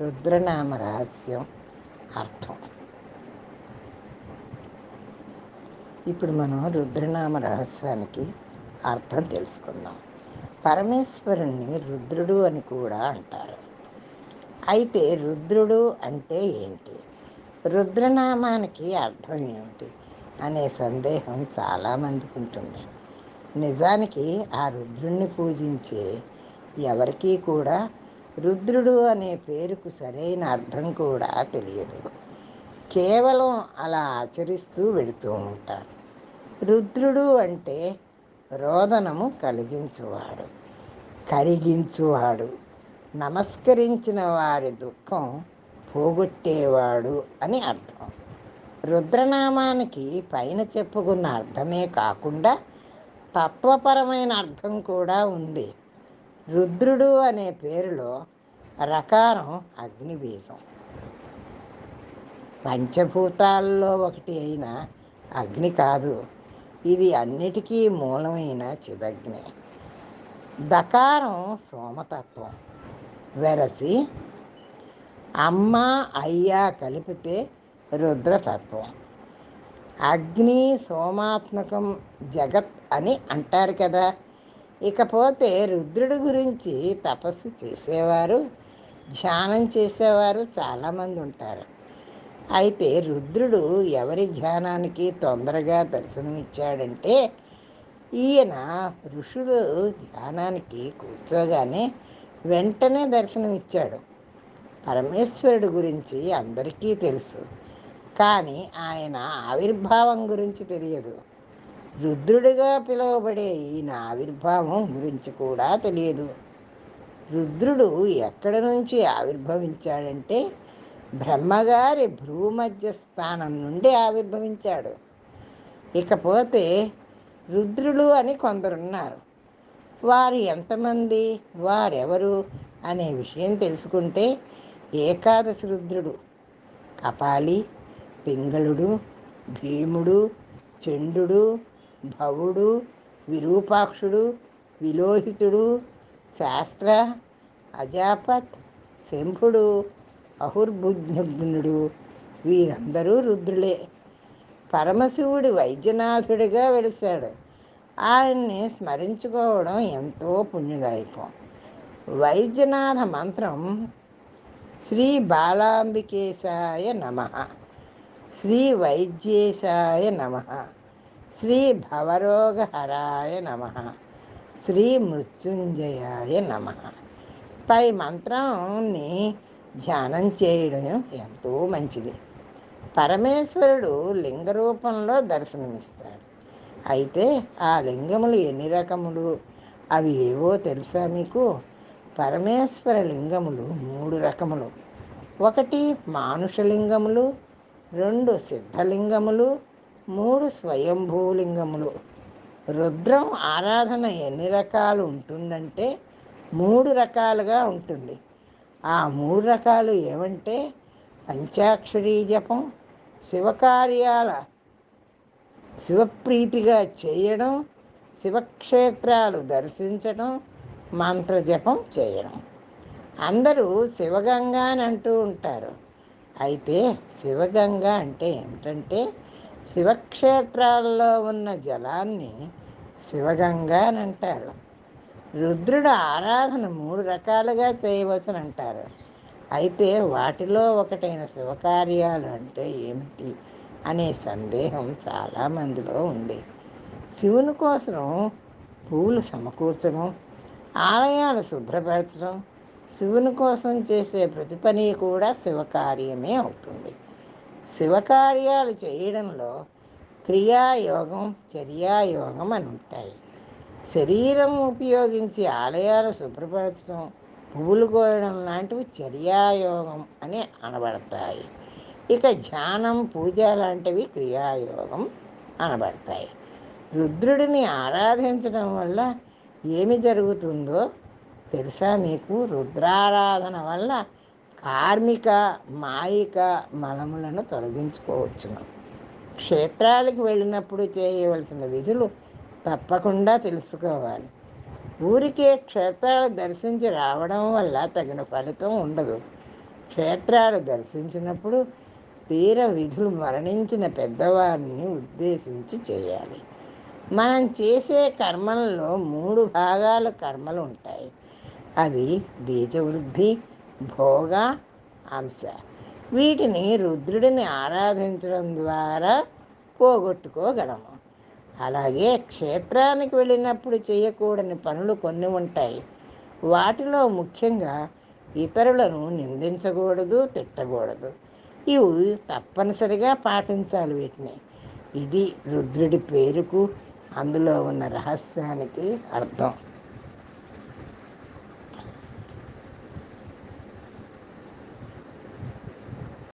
రుద్రనామ రహస్యం అర్థం. ఇప్పుడు మనం రుద్రనామ రహస్యానికి అర్థం తెలుసుకుందాం. పరమేశ్వరుణ్ణి రుద్రుడు అని కూడా అంటారు. అయితే రుద్రుడు అంటే ఏంటి? రుద్రనామానికి అర్థం ఏమిటి అనే సందేహం చాలామందికి ఉంటుంది. నిజానికి ఆ రుద్రుణ్ణి పూజించే ఎవరికీ కూడా రుద్రుడు అనే పేరుకు సరైన అర్థం కూడా తెలియదు. కేవలం అలా ఆచరిస్తూ వెళుతూ ఉంటారు. రుద్రుడు అంటే రోదనము కలిగించువాడు కరిగించువాడు నమస్కరించిన వారి దుఃఖం పోగొట్టేవాడు అని అర్థం. రుద్రనామానికి పైన చెప్పుకున్న అర్థమే కాకుండా తత్వపరమైన అర్థం కూడా ఉంది. రుద్రుడు అనే పేరులో రకారం అగ్నిబీజం. పంచభూతాల్లో ఒకటి అయిన అగ్ని కాదు ఇది అన్నిటికీ మూలమైన చిదగ్ని. దకారం సోమతత్వం. వెరసి అమ్మ అయ్య కలిపితే రుద్రతత్వం. అగ్ని సోమాత్మకం జగత్ అని అంటారు కదా. ఇకపోతే రుద్రుడి గురించి తపస్సు చేసేవారు ధ్యానం చేసేవారు చాలామంది ఉంటారు. అయితే రుద్రుడు ఎవరి ధ్యానానికి తొందరగా దర్శనమిచ్చాడంటే ఈయన ఋషుడు ధ్యానానికి కూర్చోగానే వెంటనే దర్శనమిచ్చాడు. పరమేశ్వరుడు గురించి అందరికీ తెలుసు కానీ ఆయన ఆవిర్భావం గురించి తెలియదు. రుద్రుడిగా పిలువబడే ఈయన ఆవిర్భావం గురించి కూడా తెలియదు. రుద్రుడు ఎక్కడి నుంచి ఆవిర్భవించాడంటే బ్రహ్మగారి భ్రూమధ్య స్థానం నుండి ఆవిర్భవించాడు. ఇకపోతే రుద్రులు అని కొందరున్నారు. వారు ఎంతమంది వారెవరు అనే విషయం తెలుసుకుంటే ఏకాదశి రుద్రుడు కపాలి పింగళుడు భీముడు చండు భవుడు విరూపాక్షుడు విలోహితుడు శాస్త్ర అజాపత్ శంభుడు అహుర్భుజ్ఞుడు వీరందరూ రుద్రులే. పరమశివుడి వైద్యనాథుడిగా వెలిశాడు. ఆయన్ని స్మరించుకోవడం ఎంతో పుణ్యదాయకం. వైద్యనాథ మంత్రం శ్రీ బాలాంబికేశాయ నమ. శ్రీ వైద్యేశాయ నమ. శ్రీ భవరోగహరాయ నమ. శ్రీ మృత్యుంజయాయ నమ. పై మంత్రాన్ని ధ్యానం చేయడం ఎంతో మంచిది. పరమేశ్వరుడు లింగ రూపంలో దర్శనమిస్తాడు. అయితే ఆ లింగములు ఎన్ని రకములు? అవి ఏవో తెలుసా మీకు? పరమేశ్వర లింగములు మూడు రకములు. ఒకటి మానుషలింగములు రెండు సిద్ధలింగములు మూడు స్వయంభూలింగములు. రుద్రం ఆరాధన ఎన్ని రకాలు ఉంటుందంటే మూడు రకాలుగా ఉంటుంది. ఆ మూడు రకాలు ఏమంటే పంచాక్షరీ జపం శివకార్యాల శివప్రీతిగా చేయడం శివక్షేత్రాలు దర్శించడం మంత్రజపం చేయడం. అందరూ శివగంగా అని అంటూ ఉంటారు. అయితే శివగంగ అంటే ఏమిటంటే శివక్షేత్రాల్లో ఉన్న జలాన్ని శివగంగా అని అంటారు. రుద్రుడు ఆరాధన మూడు రకాలుగా చేయవచ్చని అంటారు. అయితే వాటిలో ఒకటైన శివకార్యాలు అంటే ఏమిటి అనే సందేహం చాలామందిలో ఉంది. శివుని కోసం పూలు సమకూర్చడం ఆలయాలు శుభ్రపరచడం శివుని కోసం చేసే ప్రతి పని కూడా శివకార్యమే అవుతుంది. శివకార్యాలు చేయడంలో క్రియాయోగం చర్యాయోగం అని ఉంటాయి. శరీరం ఉపయోగించి ఆలయాలు శుభ్రపరచడం పువ్వులు కోయడం లాంటివి చర్యాయోగం అని అనబడతాయి. ఇక ధ్యానం పూజ లాంటివి క్రియాయోగం అనబడతాయి. రుద్రుడిని ఆరాధించడం వల్ల ఏమి జరుగుతుందో తెలుసా మీకు? రుద్రారాధన వల్ల కార్మిక మాయిక మలములను తొలగించుకోవచ్చును. క్షేత్రాలకు వెళ్ళినప్పుడు చేయవలసిన విధులు తప్పకుండా తెలుసుకోవాలి. ఊరికే క్షేత్రాలు దర్శించి రావడం వల్ల తగిన ఫలితం ఉండదు. క్షేత్రాలు దర్శించినప్పుడు తీర విధులు మరణించిన పెద్దవారిని ఉద్దేశించి చేయాలి. మనం చేసే కర్మలలో మూడు భాగాల కర్మలు ఉంటాయి. అవి బీజవృద్ధి భోగ అంశ. వీటిని రుద్రుడిని ఆరాధించడం ద్వారా పోగొట్టుకోగలము. అలాగే క్షేత్రానికి వెళ్ళినప్పుడు చేయకూడని పనులు కొన్ని ఉంటాయి. వాటిలో ముఖ్యంగా ఇతరులను నిందించకూడదు తిట్టకూడదు. ఇవి తప్పనిసరిగా పాటించాలి వీటిని. ఇది రుద్రుడి పేరుకు అందులో ఉన్న రహస్యానికి అర్థం.